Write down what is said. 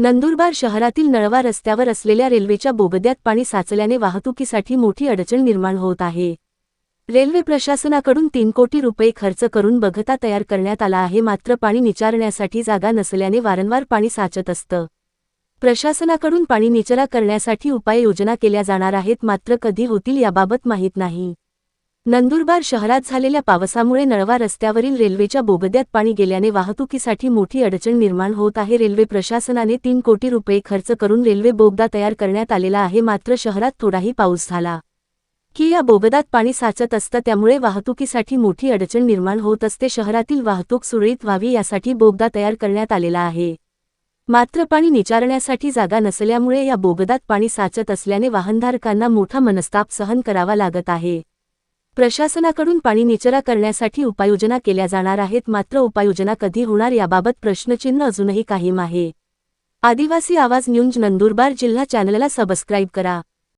नंदुरबार शहरातील नळवा रस्त्यावर असलेल्या रेल्वेच्या बोगद्यात पाणी साचल्याने वाहतुकीसाठी मोठी अडचण निर्माण होत आहे. रेल्वे प्रशासनाकडून तीन कोटी रुपये खर्च करून बघता तयार करण्यात आला आहे. मात्र पाणी निचारण्यासाठी जागा नसल्याने वारंवार पाणी साचत असतं. प्रशासनाकडून पाणी निचरा करण्यासाठी उपाययोजना केल्या जाणार आहेत. मात्र कधी होतील याबाबत माहीत नाही. नंदुरबार शहरात झालेल्या पावसामुळे नळवा रस्त्यावरील रेल्वेच्या बोगद्यात पाणी गेल्याने वाहतुकीसाठी मोठी अडचण निर्माण होत आहे. रेल्वे प्रशासनाने तीन कोटी रुपये खर्च करून रेल्वे बोगदा तयार करण्यात आलेला आहे. मात्र शहरात थोडाही पाऊस झाला की या बोगदात पाणी साचत असतं त्यामुळे वाहतुकीसाठी मोठी अडचण निर्माण होत असते. शहरातील वाहतूक सुरळीत व्हावी यासाठी बोगदा तयार करण्यात आलेला आहे. मात्र पाणी निचारण्यासाठी जागा नसल्यामुळे या बोगदात पाणी साचत असल्याने वाहनधारकांना मोठा मनस्ताप सहन करावा लागत आहे. प्रशासनाकडून पाणी निचरा करण्यासाठी उपाययोजना केल्या जाणार आहेत मात्र उपाययोजना कधी होणार याबाबत प्रश्नचिन्ह अजूनही कायम आहे. आदिवासी आवाज न्यूज नंदुरबार जिल्हा चॅनलला सबस्क्राईब करा.